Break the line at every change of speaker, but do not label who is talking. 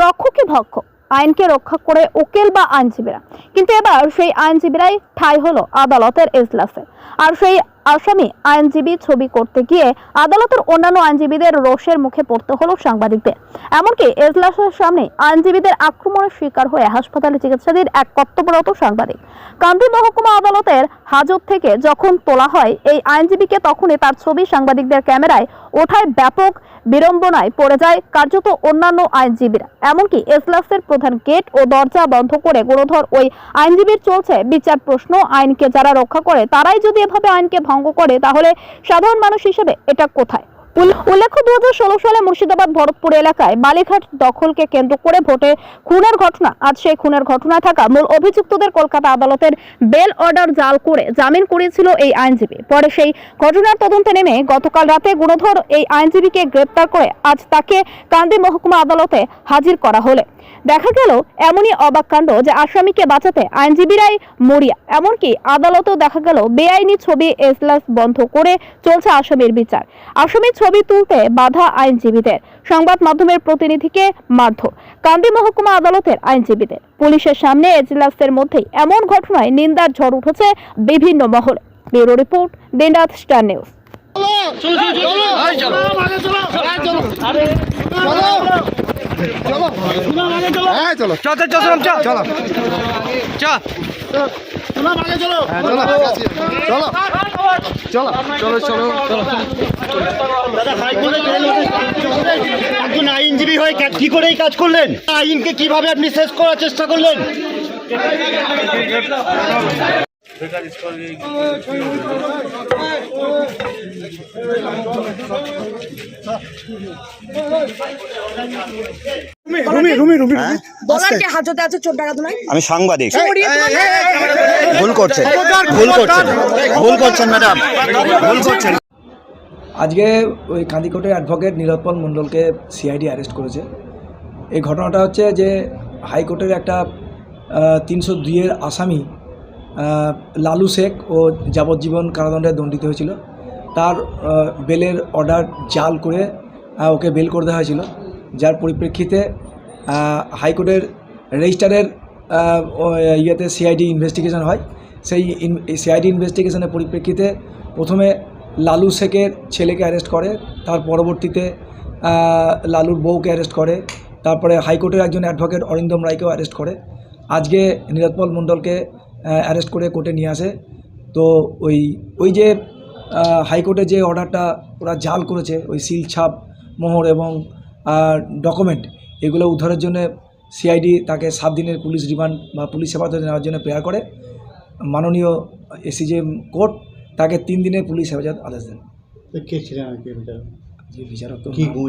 রক্ষকে ভক্ষ। আইনকে রক্ষা করে উকিল বা আইনজীবীরা। কিন্তু এবার সেই আইনজীবীরাই ঠাই হলো আদালতের এজলাসে। আর সেই আসামি আইনজীবী ছবি করতে গিয়ে আদালতের অন্যান্য আইনজীবীদের রোষের মুখে পড়তে হলো সাংবাদিকদের। এমনকি এজলাসের সামনে আইনজীবীদের আক্রমণের শিকার হয়ে হাসপাতালে চিকিৎসাধীন এক কর্তব্যরত সাংবাদিক। কান্দি মহকুমা আদালতের হাজত থেকে যখন তোলা হয়, এই আইনজীবীকে তখনই তার ছবি সাংবাদিকদের ক্যামেরায় ওঠায় ব্যাপক বিড়ম্বনায় পড়ে যায় কার্যত অন্যান্য আইনজীবীরা। এমনকি এজলাসের প্রধান গেট ও দরজা বন্ধ করে গুণধর ওই আইনজীবীর চলছে বিচার প্রশ্ন, আইনকে যারা রক্ষা করে, তারাই যদি এভাবে আইনকে ভঙ্গ করে, তাহলে সাধারণ মানুষ হিসেবে এটা কোথায়? উল্লেখ্য দু হাজার ষোলো সালে মুর্শিদাবাদ, ভরতপুর এলাকায় বালিঘাট দখলকে কেন্দ্র করে ভোটে খুনের ঘটনা। আজ সেই খুনের ঘটনায় থাকা মূল অভিযুক্তদের কলকাতা আদালতের বেল অর্ডার জাল করে জামিন করিয়েছিল এই আইনজীবী। পরে সেই ঘটনার তদন্তে নেমে গতকাল রাতে গুণধর এই আইনজীবীকে গ্রেপ্তার করে আজ তাকে কান্দি মহকুমা আদালতে হাজির করা হলে। দেখা গেল এমনই অবাক কাণ্ড যে আসামিকে বাঁচাতে আইনজীবীরাই মরিয়া এমনকি আদালতেও দেখা গেল বেআইনি ছবি এজলাস বন্ধ করে চলছে আসামির বিচার আসামির ছবি তুলতে বাধা আইনজীবীদের সংবাদ মাধ্যমের প্রতিনিধিকে মারধর কান্দি মহকুমা আদালতের আইনজীবীদের পুলিশের সামনে এজলাসের মধ্যেই এমন ঘটনায় নিন্দার ঝড় উঠেছে বিভিন্ন মহলে ব্যুরো রিপোর্ট দিনরাত স্টার নিউজ
হ্যাঁ
একজন আইনজীবী হয়ে কা- করে এই কাজ করলেন আইনকে কীভাবে আপনি শেষ করার চেষ্টা করলেন
বলারকে
আমি সাংবাদিক। ভুল করছেন। ভুল করছেন। ভুল করছেন ম্যাডাম। ভুল করছেন।
আজকে ওই কান্দিকোটের অ্যাডভোকেট নীলোৎপল মণ্ডলকে সিআইডি অ্যারেস্ট করেছে। এই ঘটনাটা হচ্ছে যে হাইকোর্টের একটা তিনশো দুইয়ের আসামি লালু শেখ ও যাবজ্জীবন কারাদণ্ডে দণ্ডিত হয়েছিল। তার বেলের অর্ডার জাল করে ওকে বেল করে দেওয়া হয়েছিল। যার পরিপ্রেক্ষিতে হাইকোর্টের রেজিস্টারের ইয়েতে সিআইডি ইনভেস্টিগেশন হয়। সেই সিআইডি ইনভেস্টিগেশনের পরিপ্রেক্ষিতে প্রথমে লালু শেখের ছেলেকে অ্যারেস্ট করে, তার পরবর্তীতে লালুর বউকে অ্যারেস্ট করে, তারপরে হাইকোর্টের একজন অ্যাডভোকেট অরিন্দম রায়কেও অ্যারেস্ট করে। আজকে নীরৎপল মণ্ডলকে অ্যারেস্ট করে কোর্টে নিয়ে আসে। তো ওই ওই যে হাইকোর্টে যে অর্ডারটা ওরা জাল করেছে ওই সিল ছাপ মোহর এবং ডকুমেন্ট এগুলো উদ্ধারের জন্য সিআইডি তাকে সাত দিনের পুলিশ রিমান্ড বা পুলিশ হেফাজতে নেওয়ার জন্য প্রেয়ার করে মাননীয় এসিজেএম কোর্ট তাকে তিন দিনের পুলিশ হেফাজত আদেশ দেন
কে ছিলেন আর কি বিচারক?